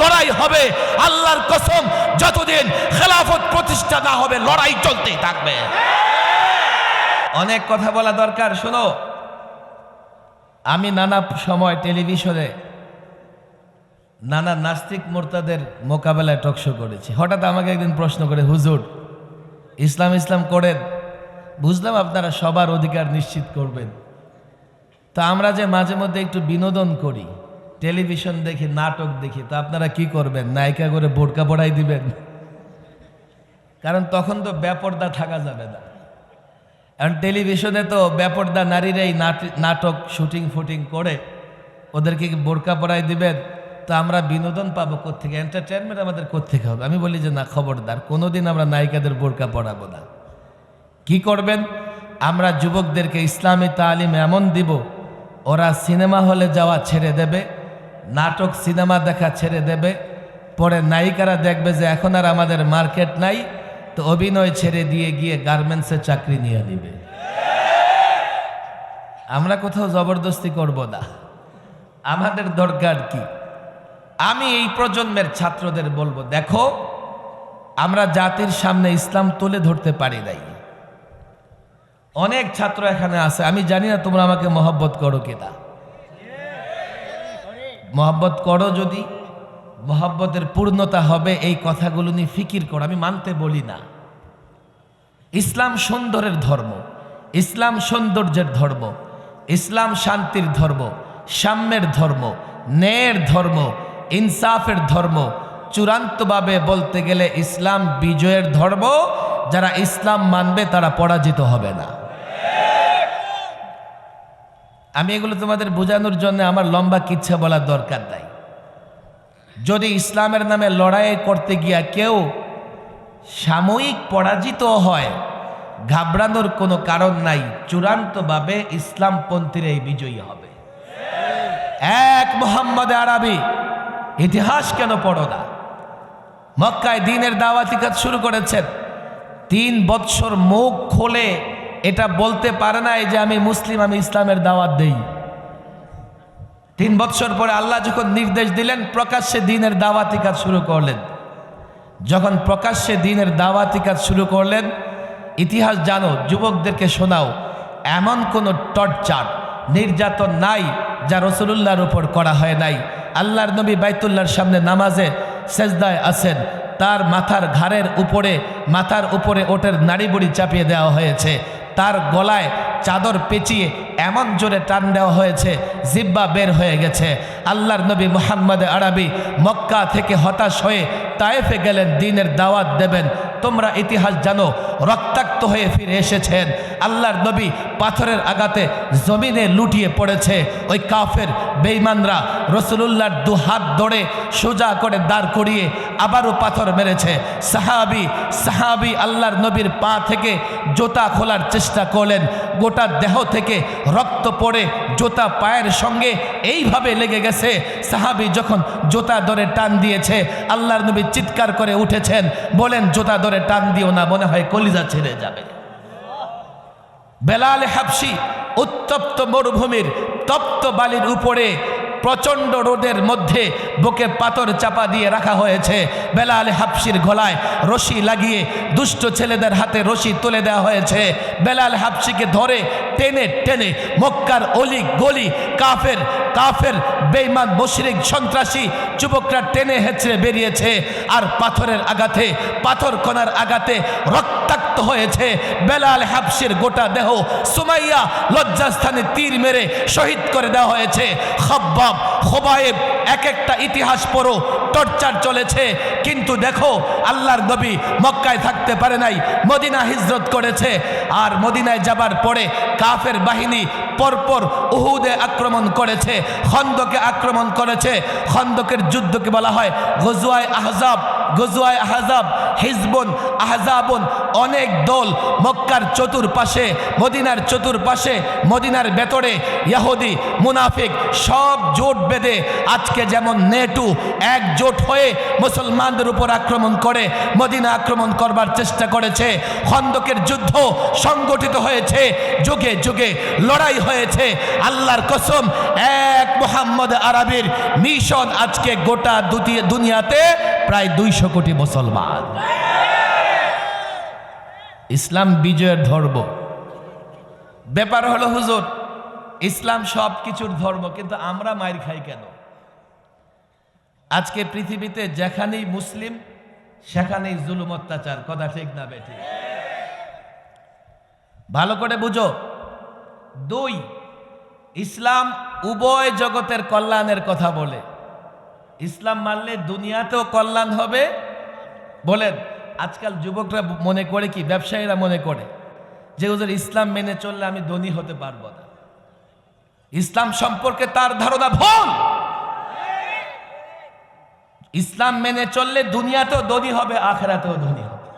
লড়াই হবে। আল্লাহর কসম, যতদিন খেলাফত প্রতিষ্ঠা না হবে, লড়াই চলতেই থাকবে। অনেক কথা বলা দরকার, শোনো। আমি নানা সময় টেলিভিশনে নানা নাস্তিক মোর্তাদের মোকাবেলায় টকশো করেছি। হঠাৎ আমাকে একদিন প্রশ্ন করে, হুজুর, ইসলাম ইসলাম করেন? বুঝলাম আপনারা সবার অধিকার নিশ্চিত করবেন। তা আমরা যে মাঝে মধ্যে একটু বিনোদন করি টেলিভিশন দেখি, নাটক দেখি, তা আপনারা কি করবেন? নায়িকা করে বোরকা পড়াই দিবেন? কারণ তখন তো ব্যাপর্দা থাকা যাবে না। কারণ টেলিভিশনে তো ব্যাপর্দা নারীরাই নাট- নাটক, শুটিং, ফুটিং করে, ওদেরকে কি বোরকা পড়াই দিবেন? তো আমরা বিনোদন পাবো কোথেকে এন্টারটেনমেন্ট আমাদের কোথেকে হবে? আমি বলি যে না, খবরদার, কোনোদিন আমরা নায়িকাদের বোরকা পড়াবো না। কি করবেন? আমরা যুবকদেরকে ইসলামী তালিম এমন দিব, ওরা সিনেমা হলে যাওয়া ছেড়ে দেবে নাটক, সিনেমা দেখা ছেড়ে দেবে। পরে নায়িকারা দেখবে যে এখন আর আমাদের মার্কেট নাই, তো অভিনয় ছেড়ে দিয়ে গিয়ে গার্মেন্টসে চাকরি নিয়ে নিবে। আমরা কোথাও জবরদস্তি করব না। আমাদের দরকার কি? আমি এই প্রজন্মের ছাত্রদের বলব, দেখো, আমরা জাতির সামনে ইসলাম তুলে ধরতে পারি নাই। অনেক ছাত্র এখানে আছে, আমি জানি না তোমরা আমাকে মহব্বত করো কিনা। মহব্বত করো যদি। মহব্বতের পূর্ণতা হবে এই কথাগুলো নিয়ে ফিকির করো, আমি মানতে বলি না। ইসলাম সুন্দরের ধর্ম, ইসলাম সৌন্দর্যের ধর্ম, ইসলাম শান্তির ধর্ম, সাম্যের ধর্ম, ন্যায়ের ধর্ম, ইনসাফের ধর্ম, চূড়ান্তভাবে বলতে গেলে ইসলাম বিজয়ের ধর্ম, যারা ইসলাম মানবে তারা পরাজিত হবে না। আমি এগুলো তোমাদের বোঝানোর জন্য আমার লম্বা কিচ্ছা বলার দরকার নাই। যদি ইসলামের নামে লড়াই করতে গিয়া কেউ সাময়িক পরাজিত হয়, ঘাবড়ানোর কোনো কারণ নাই, চূড়ান্তভাবে ইসলামপন্থীর এই বিজয়ী হবে। এক মোহাম্মদ আরবি, ইতিহাস কেন পড়ো না? মক্কায় দিনের দাওয়াতি কাজ শুরু করেছেন। তিন বৎসর মুখ খোলে এটা বলতে পারে না এই যে আমি মুসলিম, আমি ইসলামের দাওয়াত দেই। তিন বৎসর পরে আল্লাহ যখন নির্দেশ দিলেন, প্রকাশ্যে দিনের দাওয়াতি কাজ শুরু করলেন। যখন প্রকাশ্যে দিনের দাওয়াতি কাজ শুরু করলেন, ইতিহাস জানো, যুবকদেরকে শোনাও, এমন কোনো টর্চার নির্যাতন নাই যা রসুলুল্লাহর উপর করা হয় নাই। আল্লাহর নবী বাইতুল্লাহর সামনে নামাজে সেজদায় আছেন, তার মাথার ঘাড়ের উপরে, মাথার উপরে ওটের নাড়িবুড়ি চাপিয়ে দেওয়া হয়েছে। তার গলায় চাদর পেঁচিয়ে এমন জোরে টান দেওয়া হয়েছে, জিব্বা বের হয়ে গেছে। আল্লাহর নবী মোহাম্মদ আরবি মক্কা থেকে হতাশ হয়ে তায়েফে গেলেন, দিনের দাওয়াত দেবেন। তোমরা ইতিহাস জানো, রক্তাক্ত হয়ে ফিরে এসেছেন। আল্লাহর নবী পাথরের আঘাতে জমিনে লুটিয়ে পড়েছে। ওই কাফের বেইমানরা রসুলুল্লাহর দু হাত ধরে সোজা করে দাঁড় করিয়ে আবারও পাথর মেরেছে। সাহাবি সাহাবি আল্লাহর নবীর পা থেকে জোতা খোলার চেষ্টা করলেন। গোটা দেহ থেকে রক্ত পড়ে জোতা পায়ের সঙ্গে এইভাবে লেগে গেছে। সাহাবি যখন জোতা ধরে টান দিয়েছে, আল্লাহর নবী চিৎকার করে উঠেছেন, বলেন, জোতা টান দিও না, মনে হয় কলিজা ছেড়ে যাবে। বেলাল হাফসি উত্তপ্ত মরুভূমির তপ্ত বালির উপরে প্রচণ্ড রোদের মধ্যে বুকে পাথর চাপা দিয়ে রাখা হয়েছে। বেলাল হাফসির গলায় রশি লাগিয়ে দুষ্ট ছেলেদের হাতে রশি তুলে দেওয়া হয়েছে। বেলাল হাফসিকে ধরে টেনে টেনে মক্কার অলি গলি কাফের কাফের বেইমান মুশরিক সন্ত্রাসী যুবকরা টেনে হেঁচড়ে বেরিয়েছে আর পাথরের আঘাতে পাথর কণার আঘাতে রক্তাক্ত হয়েছে। বেলাল হাবসির গোটা দেহ সুমাইয়া লজ্জাস্থানে তীর মেরে শহীদ করে দেওয়া হয়েছে। খব্বাব, খোবায়েব এক একটা ইতিহাস পড়ো। টর্চার চলেছে। কিন্তু দেখো, আল্লাহর নবী মক্কায় থাকতে পারে নাই, মদিনা হিজরত করেছে। আর মদিনায় যাবার পরে কাফের বাহিনী পরপর উহুদে আক্রমণ করেছে, খন্দকে আক্রমণ করেছে। খন্দকের যুদ্ধকে বলা হয় গজুয়ায় আহজাব গজুয়ায় আহজাব, হিজবন আহজাবন। অনেক দল মক্কার চতুর্পাশে, মদিনার চতুর্পাশে, মদিনার ভেতরে ইয়াহুদি মুনাফিক সব জোট বেঁধে আজকে যেমন নেটু একজোট হয়ে মুসলমানদের উপর আক্রমণ করে, মদিনা আক্রমণ করবার চেষ্টা করেছে। খন্দকের যুদ্ধ সংগঠিত হয়েছে। যুগে যুগে লড়াই হয়েছে। আল্লাহর কসম, এক মোহাম্মদ আরবির মিশন আজকে গোটা দুনিয়াতে প্রায় দুইশো কোটি মুসলমান। ইসলাম বিজয়ের ধর্ম। ব্যাপার হলো, হুজুর, ইসলাম সব কিছুর ধর্ম, কিন্তু আমরা মায়ের খাই কেন? আজকে পৃথিবীতে যেখানেই মুসলিম, সেখানেই জুলুম অত্যাচার, কথা ঠিক না বেঠি ভালো করে বুঝো। দুই, ইসলাম উভয় জগতের কল্যাণের কথা বলে। ইসলাম মানলে দুনিয়াতেও কল্যাণ হবে। বলেন, আজকাল যুবকরা মনে করে কি, ব্যবসায়ীরা মনে করে যে ওদের ইসলাম মেনে চললে আমি ধনী হতে পারব না। ইসলাম সম্পর্কে তার ধারণা ভুল। ইসলাম মেনে চললে দুনিয়াতেও ধনী হবে, আখেরাতেও ধনী হবে।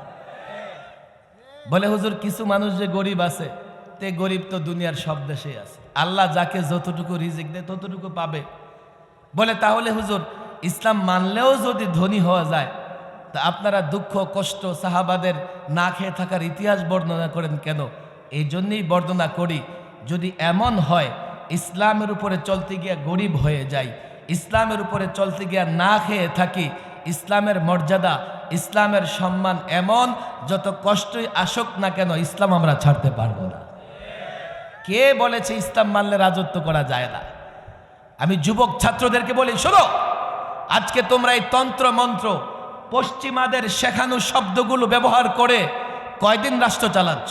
বলে, হুজুর, কিছু মানুষ যে গরিব আছে তে গরিব তো দুনিয়ার সব দেশেই আছে। আল্লাহ যাকে যতটুকু রিজিক দেয় ততটুকু পাবে। বলে, তাহলে হুজুর, ইসলাম মানলেও যদি ধনী হওয়া যায়, তা আপনারা দুঃখ, কষ্ট সাহাবাদের না খেয়ে থাকার ইতিহাস বর্ণনা করেন কেন? এই জন্যেই বর্ণনা করি, যদি এমন হয়, ইসলামের উপরে চলতে গিয়া গরিব হয়ে যাই, ইসলামের উপরে চলতে গিয়া না খেয়ে থাকি, ইসলামের মর্যাদা, ইসলামের সম্মান এমন, যত কষ্টই আসুক না কেন, ইসলাম আমরা ছাড়তে পারব না। কে বলেছে ইসলাম মানলে রাজত্ব করা যায় না? আমি যুবক ছাত্রদেরকে বলি, শোনো, আজকে তোমরা এই তন্ত্র মন্ত্র পশ্চিমাদের শেখানো শব্দগুলো ব্যবহার করে কয়দিন রাষ্ট্র চালাচ্ছ?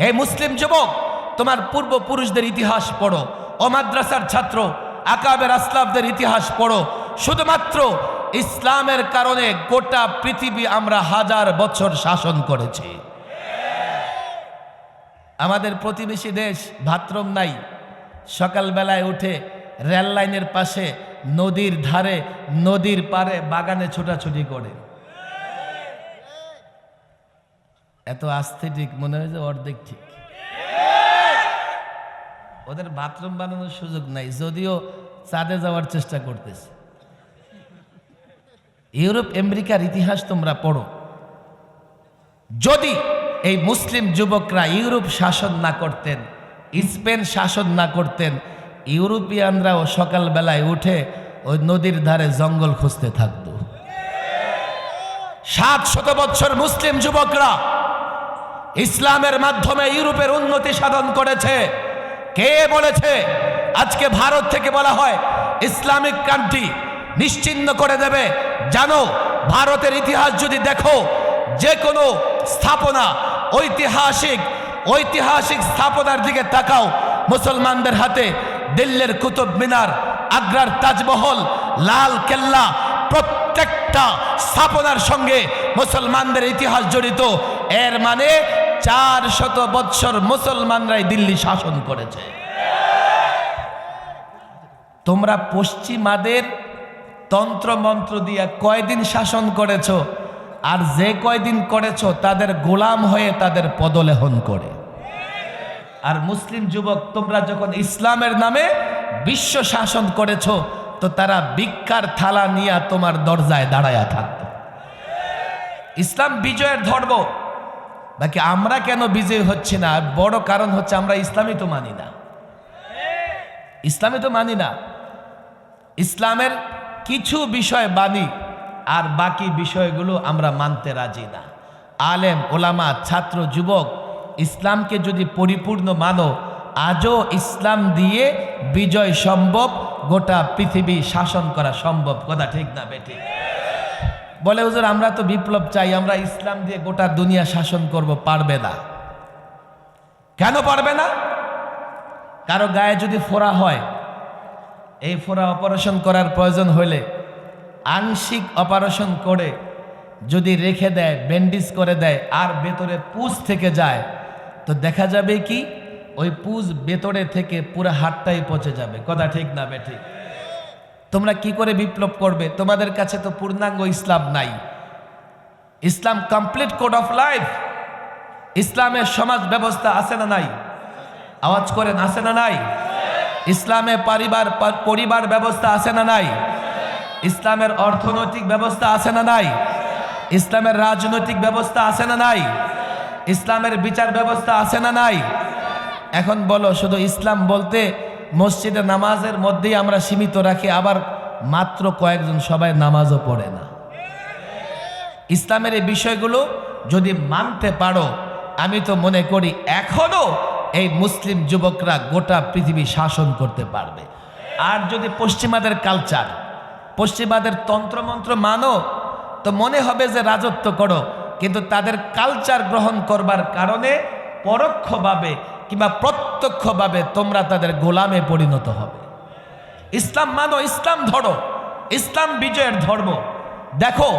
হে মুসলিম যুবক, তোমার পূর্বপুরুষদের ইতিহাস পড়ো, ও মাদ্রাসার ছাত্র, আকাবের আসলাফদের ইতিহাস পড়ো। শুধুমাত্র ইসলামের কারণে গোটা পৃথিবী আমরা হাজার বছর শাসন করেছি। আমাদের প্রতিবেশী দেশ ভাত্রম নাই। সকালবেলায় উঠে রেল লাইনের পাশে নদীর ধারে, নদীর পারে বাগানে ছোটাছুটি করে। এত আস্থে ঠিক মনে হয় যে অর্ধেক ঠিক। ওদের বাথরুম বানানোর সুযোগ নাই, যদিও চাঁদে যাওয়ার চেষ্টা করতেছে। ইউরোপ, আমেরিকার ইতিহাস তোমরা পড়ো। যদি এই মুসলিম যুবকরা ইউরোপ শাসন না করতেন, স্পেন শাসন না করতেন, ইউরোপিয়ানরাও সকালবেলায় উঠে ওই নদীর ধারে জঙ্গল খুঁজতে থাকতো। সাত শত বছর মুসলিম যুবকরা ইসলামের মাধ্যমে ইউরোপের উন্নতি সাধন করেছে। কে বলেছে? আজকে ভারত থেকে বলা হয় ইসলামিক কান্ট্রি নিশ্চিন্ন করে দেবে। জানো, ভারতের ইতিহাস যদি দেখো যে কোনো স্থাপনা, ঐতিহাসিক ঐতিহাসিক স্থাপনার দিকে তাকাও। মুসলমানদের হাতে দিল্লির কুতুব মিনার, আগ্রার তাজমহল, লাল কেল্লা, প্রত্যেকটা স্থাপনার সঙ্গে মুসলমানদের ইতিহাস জড়িত। এর মানে চার শত বৎসর মুসলমানরাই দিল্লি শাসন করেছে। তোমরা পশ্চিমাদের তন্ত্র মন্ত্র দিয়ে কয়দিন শাসন করেছ? আর যে কয়দিন করেছ, তাদের গোলাম হয়ে তাদের পদলেহন করে। আর মুসলিম যুবক, তোমরা যখন ইসলামের নামে বিশ্ব শাসন করেছ, তো তারা ভিক্ষার থালা নিয়ে তোমার দরজায় দাঁড়ায়া থাকত। ইসলাম বিজয়ের ধর্ম। বাকি আমরা কেন বিজয় হচ্ছে না? বড় কারণ হচ্ছে আমরা ইসলামই তো মানি না। ইসলামই তো মানি না। ইসলামের কিছু বিষয় মানি আর বাকি বিষয়গুলো আমরা মানতে রাজি না। আলেম, ওলামা, ছাত্র, যুবক, ইসলামকে যদি পরিপূর্ণ মানো, আজও ইসলাম দিয়ে বিজয় সম্ভব, গোটা পৃথিবী শাসন করা সম্ভব। কথা ঠিক না বেঠিক বলে, হুজুর, আমরা তো বিপ্লব চাই, আমরা ইসলাম দিয়ে গোটা দুনিয়া শাসন করব, পারবে না। কেন পারবে না? কারও গায়ে যদি ফোড়া হয়, এই ফোড়া অপারেশন করার প্রয়োজন হলে আংশিক অপারেশন করে, যদি রেখে দেয়, ব্যান্ডিজ করে দেয়, আর ভেতরে পুজ থেকে যায়, তো দেখা যাবে কি, ওই পুজ ভেতরে থেকে পুরো হাতটাই পচে যাবে। কথা ঠিক না বে ঠিক তোমরা কি করে বিপ্লব করবে? তোমাদের কাছে তো পূর্ণাঙ্গ ইসলাম নাই। ইসলাম কমপ্লিট কোড অফ লাইফ ইসলামের সমাজ ব্যবস্থা আছে না নাই? আওয়াজ করেন, আছে না নাই? ইসলামে পরিবার পরিবার ব্যবস্থা আছে না নাই? ইসলামের অর্থনৈতিক ব্যবস্থা আছে না নাই? ইসলামের রাজনৈতিক ব্যবস্থা আছে না নাই? ইসলামের বিচার ব্যবস্থা আছে না নাই? এখন বলো, শুধু ইসলাম বলতে মসজিদে নামাজের মধ্যেই আমরা সীমিত রাখি, আবার মাত্র কয়েকজন সবাই নামাজও পড়ে না। ইসলামের এই বিষয়গুলো যদি মানতে পারো, আমি তো মনে করি এখনও এই মুসলিম যুবকরা গোটা পৃথিবী শাসন করতে পারবে। আর যদি পশ্চিমাদের কালচার পশ্চিমাদের তন্ত্রমন্ত্র মানো, তো মনে হবে যে রাজত্ব করো, কিন্তু তাদের কালচার গ্রহণ করবার কারণে পরোক্ষভাবে কিংবা প্রত্যক্ষভাবে তোমরা তাদের গোলামে পরিণত হবে। ইসলাম মানো, ইসলাম ধরো, ইসলাম বিজয়ের ধর্ম। দেখো